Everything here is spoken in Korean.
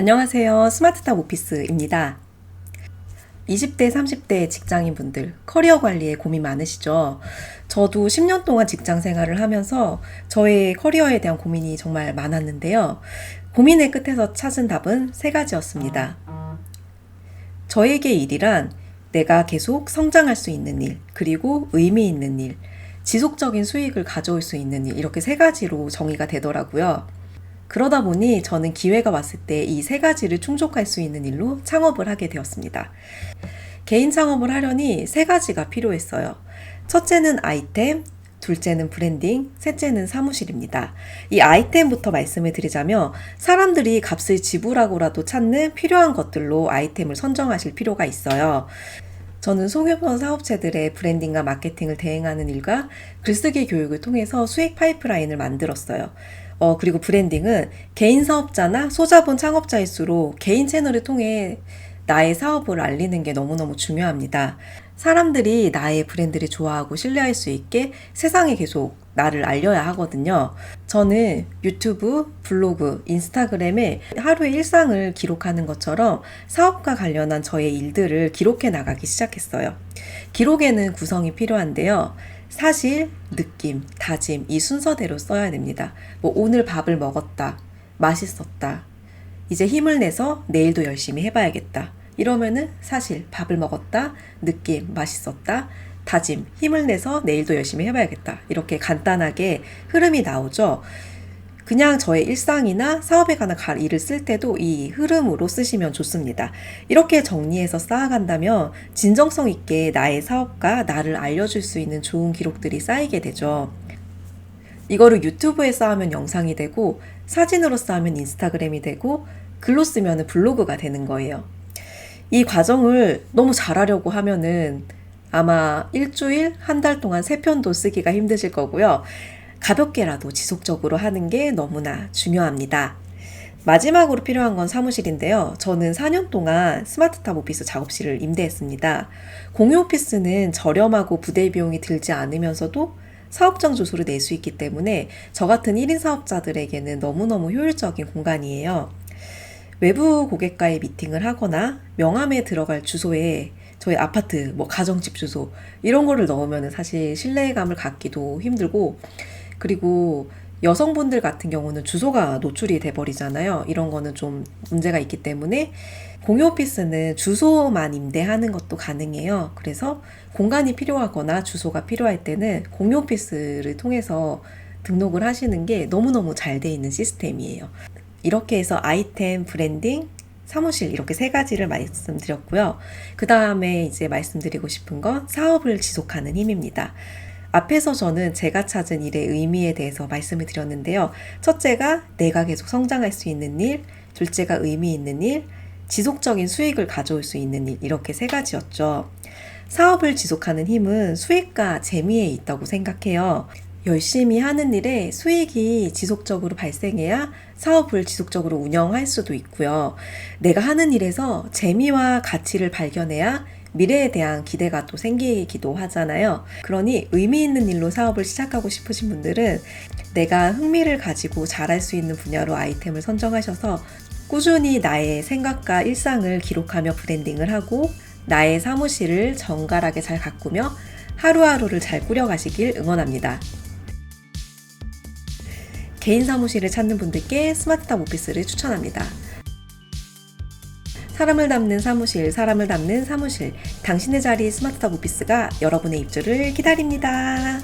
안녕하세요. 스마트탑 오피스입니다. 20대, 30대 직장인분들, 커리어 관리에 고민 많으시죠? 저도 10년 동안 직장 생활을 하면서 저의 커리어에 대한 고민이 정말 많았는데요. 고민의 끝에서 찾은 답은 세 가지였습니다. 저에게 일이란 내가 계속 성장할 수 있는 일, 그리고 의미 있는 일, 지속적인 수익을 가져올 수 있는 일, 이렇게 세 가지로 정의가 되더라고요. 그러다 보니 저는 기회가 왔을 때 이 세 가지를 충족할 수 있는 일로 창업을 하게 되었습니다. 개인 창업을 하려니 세 가지가 필요했어요. 첫째는 아이템, 둘째는 브랜딩, 셋째는 사무실입니다. 이 아이템부터 말씀을 드리자면 사람들이 값을 지불하고라도 찾는 필요한 것들로 아이템을 선정하실 필요가 있어요. 저는 소규모 사업체들의 브랜딩과 마케팅을 대행하는 일과 글쓰기 교육을 통해서 수익 파이프라인을 만들었어요. 어, 그리고 브랜딩은 개인 사업자나 소자본 창업자일수록 개인 채널을 통해 나의 사업을 알리는 게 너무너무 중요합니다. 사람들이 나의 브랜드를 좋아하고 신뢰할 수 있게 세상에 계속 나를 알려야 하거든요. 저는 유튜브, 블로그, 인스타그램에 하루의 일상을 기록하는 것처럼 사업과 관련한 저의 일들을 기록해 나가기 시작했어요. 기록에는 구성이 필요한데요. 사실, 느낌, 다짐, 이 순서대로 써야 됩니다. 뭐, 오늘 밥을 먹었다. 맛있었다. 이제 힘을 내서 내일도 열심히 해봐야겠다. 이러면은 사실, 밥을 먹었다. 느낌, 맛있었다. 다짐, 힘을 내서 내일도 열심히 해봐야겠다. 이렇게 간단하게 흐름이 나오죠. 그냥 저의 일상이나 사업에 관한 일을 쓸 때도 이 흐름으로 쓰시면 좋습니다. 이렇게 정리해서 쌓아간다면 진정성 있게 나의 사업과 나를 알려줄 수 있는 좋은 기록들이 쌓이게 되죠. 이거를 유튜브에 쌓으면 영상이 되고 사진으로 쌓으면 인스타그램이 되고 글로 쓰면 블로그가 되는 거예요. 이 과정을 너무 잘하려고 하면은 아마 일주일, 한 달 동안 세 편도 쓰기가 힘드실 거고요. 가볍게라도 지속적으로 하는 게 너무나 중요합니다. 마지막으로 필요한 건 사무실인데요. 저는 4년 동안 스마트탑 오피스 작업실을 임대했습니다. 공유 오피스는 저렴하고 부대 비용이 들지 않으면서도 사업장 주소를 낼 수 있기 때문에 저 같은 1인 사업자들에게는 너무너무 효율적인 공간이에요. 외부 고객과의 미팅을 하거나 명함에 들어갈 주소에 저희 아파트, 뭐 가정집 주소 이런 거를 넣으면 사실 신뢰감을 갖기도 힘들고 그리고 여성분들 같은 경우는 주소가 노출이 돼 버리잖아요. 이런 거는 좀 문제가 있기 때문에 공유 오피스는 주소만 임대하는 것도 가능해요. 그래서 공간이 필요하거나 주소가 필요할 때는 공유 오피스를 통해서 등록을 하시는 게 너무너무 잘 돼 있는 시스템이에요. 이렇게 해서 아이템, 브랜딩, 사무실 이렇게 세 가지를 말씀드렸고요. 그 다음에 이제 말씀드리고 싶은 건 사업을 지속하는 힘입니다. 앞에서 저는 제가 찾은 일의 의미에 대해서 말씀을 드렸는데요. 첫째가 내가 계속 성장할 수 있는 일, 둘째가 의미 있는 일, 지속적인 수익을 가져올 수 있는 일, 이렇게 세 가지였죠. 사업을 지속하는 힘은 수익과 재미에 있다고 생각해요. 열심히 하는 일에 수익이 지속적으로 발생해야 사업을 지속적으로 운영할 수도 있고요. 내가 하는 일에서 재미와 가치를 발견해야 미래에 대한 기대가 또 생기기도 하잖아요. 그러니 의미 있는 일로 사업을 시작하고 싶으신 분들은 내가 흥미를 가지고 잘할 수 있는 분야로 아이템을 선정하셔서 꾸준히 나의 생각과 일상을 기록하며 브랜딩을 하고 나의 사무실을 정갈하게 잘 가꾸며 하루하루를 잘 꾸려가시길 응원합니다. 개인 사무실을 찾는 분들께 스마트탑 오피스를 추천합니다. 사람을 담는 사무실, 사람을 담는 사무실. 당신의 자리 스마트탑 오피스가 여러분의 입주를 기다립니다.